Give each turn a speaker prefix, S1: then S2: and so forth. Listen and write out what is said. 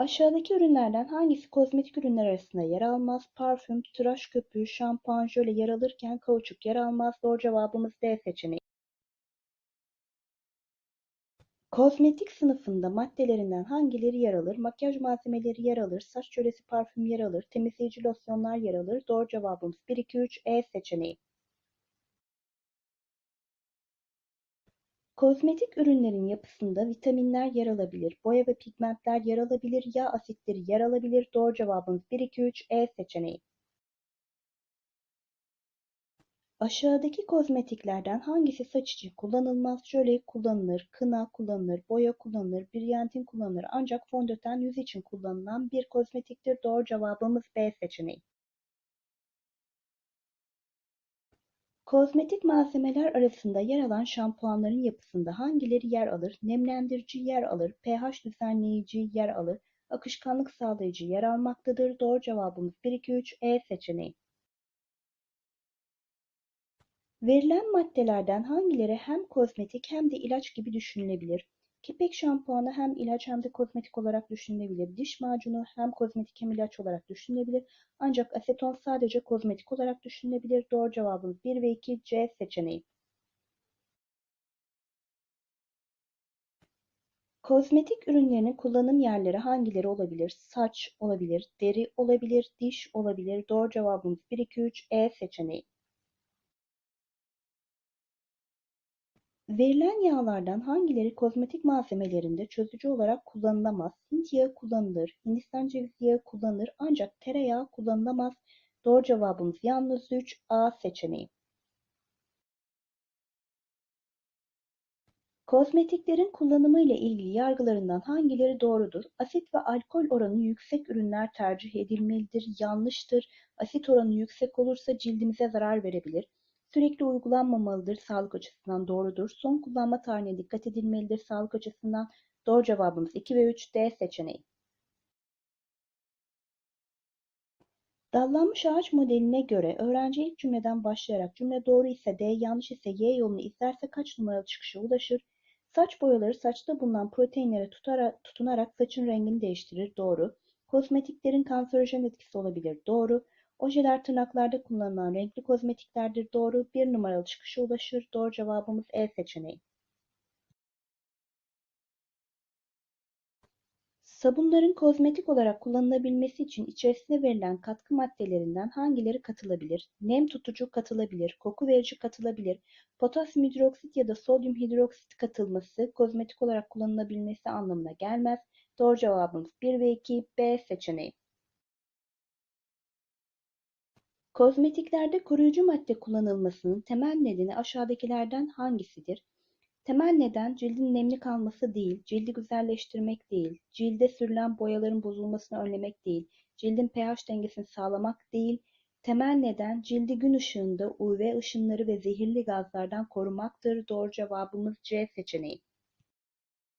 S1: Aşağıdaki ürünlerden hangisi kozmetik ürünler arasında yer almaz? Parfüm, tıraş köpüğü, şampuan, jöle yer alırken kauçuk yer almaz. Doğru cevabımız D seçeneği. Kozmetik sınıfında maddelerinden hangileri yer alır? Makyaj malzemeleri yer alır, saç jölesi parfüm yer alır, temizleyici losyonlar yer alır. Doğru cevabımız 1, 2, 3, E seçeneği. Kozmetik ürünlerin yapısında vitaminler yer alabilir, boya ve pigmentler yer alabilir, yağ asitleri yer alabilir. Doğru cevabımız 1, 2, 3, E seçeneği. Aşağıdaki kozmetiklerden hangisi saç için kullanılmaz? Jöle kullanılır, kına kullanılır, boya kullanılır, brilyantin kullanılır ancak fondöten yüz için kullanılan bir kozmetiktir. Doğru cevabımız B seçeneği. Kozmetik malzemeler arasında yer alan şampuanların yapısında hangileri yer alır? Nemlendirici yer alır, pH düzenleyici yer alır, akışkanlık sağlayıcı yer almaktadır. Doğru cevabımız 1, 2, 3, E seçeneği. Verilen maddelerden hangileri hem kozmetik hem de ilaç gibi düşünülebilir? Kepek şampuanı hem ilaç hem de kozmetik olarak düşünülebilir. Diş macunu hem kozmetik hem ilaç olarak düşünülebilir. Ancak aseton sadece kozmetik olarak düşünülebilir. Doğru cevabımız 1 ve 2 C seçeneği. Kozmetik ürünlerinin kullanım yerleri hangileri olabilir? Saç olabilir, deri olabilir, diş olabilir. Doğru cevabımız 1, 2, 3 E seçeneği. Verilen yağlardan hangileri kozmetik malzemelerinde çözücü olarak kullanılamaz? Hint yağı kullanılır, Hindistan cevizi yağı kullanılır ancak tereyağı kullanılamaz. Doğru cevabımız yalnız 3 A seçeneği. Kozmetiklerin kullanımı ile ilgili yargılarından hangileri doğrudur? Asit ve alkol oranı yüksek ürünler tercih edilmelidir. Yanlıştır. Asit oranı yüksek olursa cildimize zarar verebilir. Sürekli uygulanmamalıdır. Sağlık açısından doğrudur. Son kullanma tarihine dikkat edilmelidir. Sağlık açısından doğru cevabımız 2 ve 3 D seçeneği. Dallanmış ağaç modeline göre öğrenci ilk cümleden başlayarak cümle doğru ise D, yanlış ise Y yolunu izlerse kaç numaralı çıkışa ulaşır? Saç boyaları saçta bulunan proteinlere tutarak, tutunarak saçın rengini değiştirir. Doğru. Kozmetiklerin kanserojen etkisi olabilir. Doğru. Ojeler tırnaklarda kullanılan renkli kozmetiklerdir. Doğru. Bir numaralı çıkışa ulaşır. Doğru cevabımız E seçeneği. Sabunların kozmetik olarak kullanılabilmesi için içerisine verilen katkı maddelerinden hangileri katılabilir? Nem tutucu katılabilir, koku verici katılabilir, potasyum hidroksit ya da sodyum hidroksit katılması kozmetik olarak kullanılabilmesi anlamına gelmez. Doğru cevabımız 1 ve 2 B seçeneği. Kozmetiklerde koruyucu madde kullanılmasının temel nedeni aşağıdakilerden hangisidir? Temel neden cildin nemli kalması değil, cildi güzelleştirmek değil, cilde sürülen boyaların bozulmasını önlemek değil, cildin pH dengesini sağlamak değil, temel neden cildi gün ışığında UV ışınları ve zehirli gazlardan korumaktır. Doğru cevabımız C seçeneği.